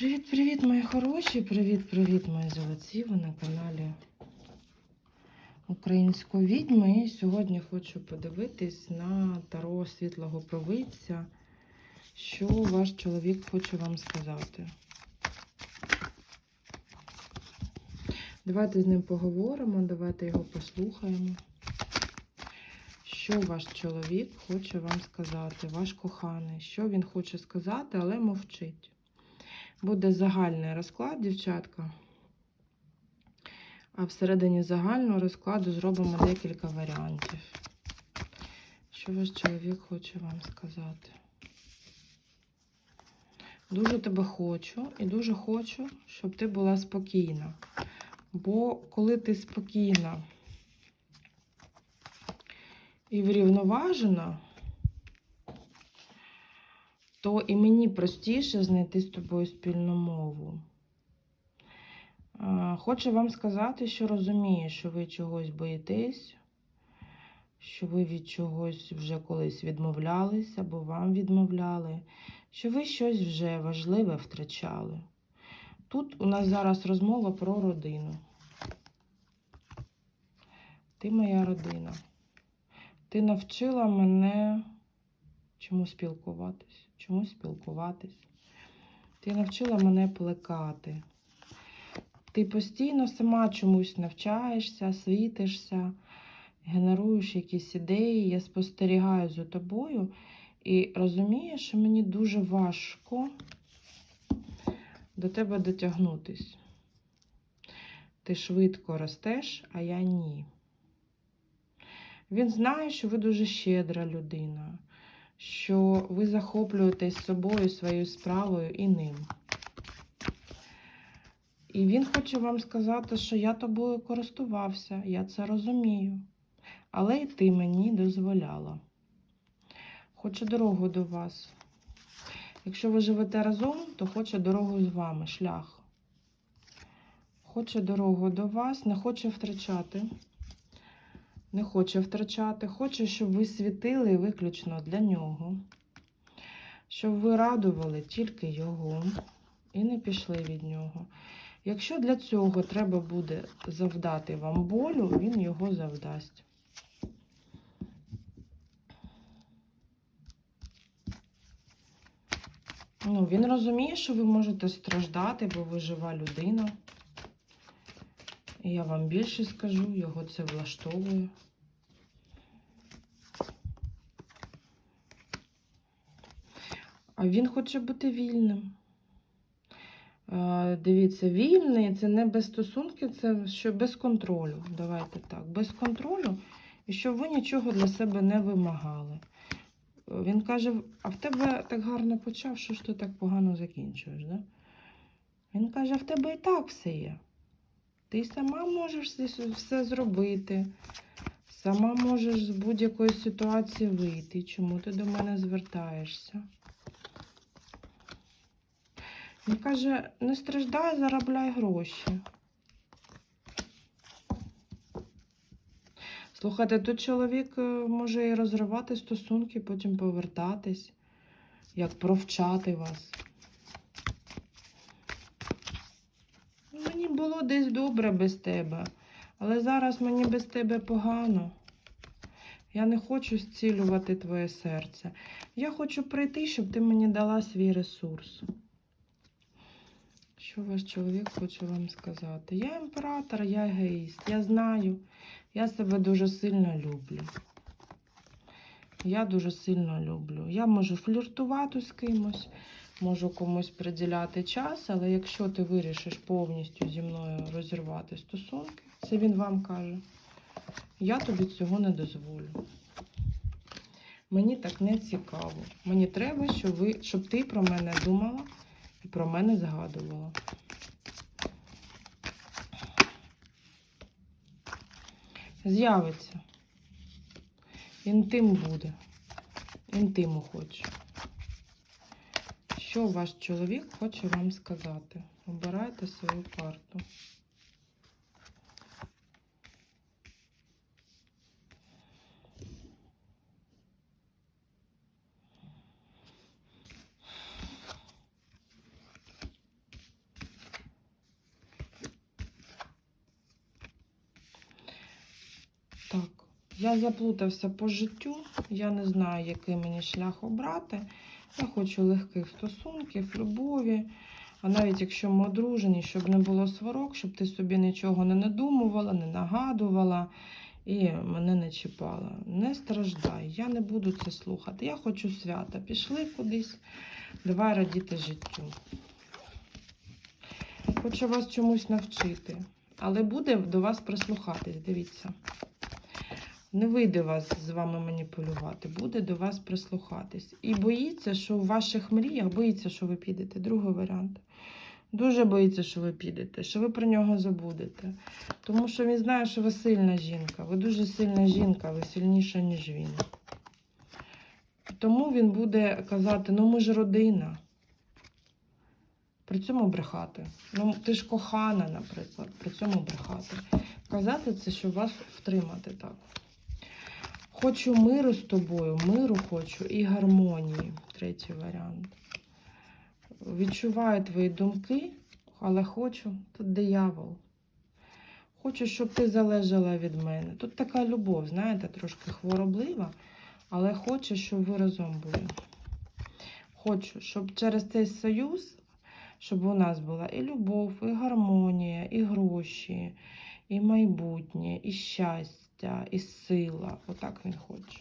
Привіт-привіт, мої хороші! Привіт-привіт, мої золоті! Ви на каналі Української відьми. І сьогодні хочу подивитись на таро світлого провидця, що ваш чоловік хоче вам сказати. Давайте з ним поговоримо, давайте його послухаємо. Що ваш чоловік хоче вам сказати, ваш коханий, що він хоче сказати, але мовчить. Буде загальний розклад, дівчатка. А всередині загального розкладу зробимо декілька варіантів. Що ваш чоловік хоче вам сказати? Дуже тебе хочу і дуже хочу, щоб ти була спокійна. Бо коли ти спокійна і врівноважена, то і мені простіше знайти з тобою спільну мову. Хочу вам сказати, що розумію, що ви чогось боїтесь, що ви від чогось вже колись відмовлялись, або вам відмовляли, що ви щось вже важливе втрачали. Тут у нас зараз розмова про родину. Ти моя родина. Ти навчила мене чому спілкуватись? Чому спілкуватись? Ти навчила мене плекати. Ти постійно сама чомусь навчаєшся, світишся, генеруєш якісь ідеї. Я спостерігаю за тобою і розумію, що мені дуже важко до тебе дотягнутись. Ти швидко ростеш, а я ні. Він знає, що ви дуже щедра людина, що ви захоплюєтесь собою, своєю справою і ним. І він хоче вам сказати, що я тобою користувався, я це розумію. Але й ти мені дозволяла. Хоче дорогу до вас. Якщо ви живете разом, то хоче дорогу з вами, шлях. Хоче дорогу до вас, не хоче втрачати. Не хоче втрачати, хоче, щоб ви світили виключно для нього, щоб ви радували тільки його і не пішли від нього. Якщо для цього треба буде завдати вам болю, він його завдасть. Ну, Він розуміє, що ви можете страждати, бо ви жива людина. Я вам більше скажу, його це влаштовує. А він хоче бути вільним. Дивіться, вільний це не без стосунків, це що без контролю. Давайте так, без контролю, і щоб ви нічого для себе не вимагали. Він каже: а в тебе так гарно почав, що ж ти так погано закінчуєш? Да? Він каже, а в тебе і так все є. Ти сама можеш все- зробити, сама можеш з будь-якої ситуації вийти. Чому ти до мене звертаєшся? Він каже, не страждай, заробляй гроші. Слухайте, тут чоловік е, може і розривати стосунки, потім повертатись, як провчати вас. Мені було десь добре без тебе, але зараз мені без тебе погано. Я не хочу зцілювати твоє серце. Я хочу прийти, щоб ти мені дала свій ресурс. Що ваш чоловік хоче вам сказати? Я імператор, я егоїст. Я знаю, я себе дуже сильно люблю. Я дуже сильно люблю. Я можу фліртувати з кимось, можу комусь приділяти час, але якщо ти вирішиш повністю зі мною розірвати стосунки, це він вам каже, я тобі цього не дозволю. Мені так не цікаво. Мені треба, щоб, ви, щоб ти про мене думала і про мене згадувала. З'явиться. Інтим буде. Інтиму хоче. Що ваш чоловік хоче вам сказати? Обирайте свою карту. Так, я заплутався по життю, я не знаю, який мені шлях обрати. Я хочу легких стосунків, любові. А навіть якщо ми одружені, щоб не було сварок, щоб ти собі нічого не надумувала, не нагадувала і мене не чіпала. Не страждай, я не буду це слухати. Я хочу свята. Пішли кудись, давай радіти життю. Хочу вас чомусь навчити, але буде до вас прислухатись, дивіться. Не вийде вас з вами маніпулювати, буде до вас прислухатись. І боїться, що в ваших мріях боїться, що ви підете. Другий варіант. Дуже боїться, що ви підете, що ви про нього забудете. Тому що він знає, що ви сильна жінка. Ви дуже сильна жінка, ви сильніша, ніж він. Тому він буде казати: ну ми ж родина. При цьому брехати. Ну, ти ж кохана, наприклад, при цьому брехати. Казати це, щоб вас втримати так. Хочу миру з тобою, миру хочу і гармонії. Третій варіант. Відчуваю твої думки, але хочу. Тут диявол. Хочу, щоб ти залежала від мене. Тут така любов, знаєте, трошки хвороблива, але хочу, щоб ви разом були. Хочу, щоб через цей союз, щоб у нас була і любов, і гармонія, і гроші, і майбутнє, і щастя, і сила. Отак він хоче.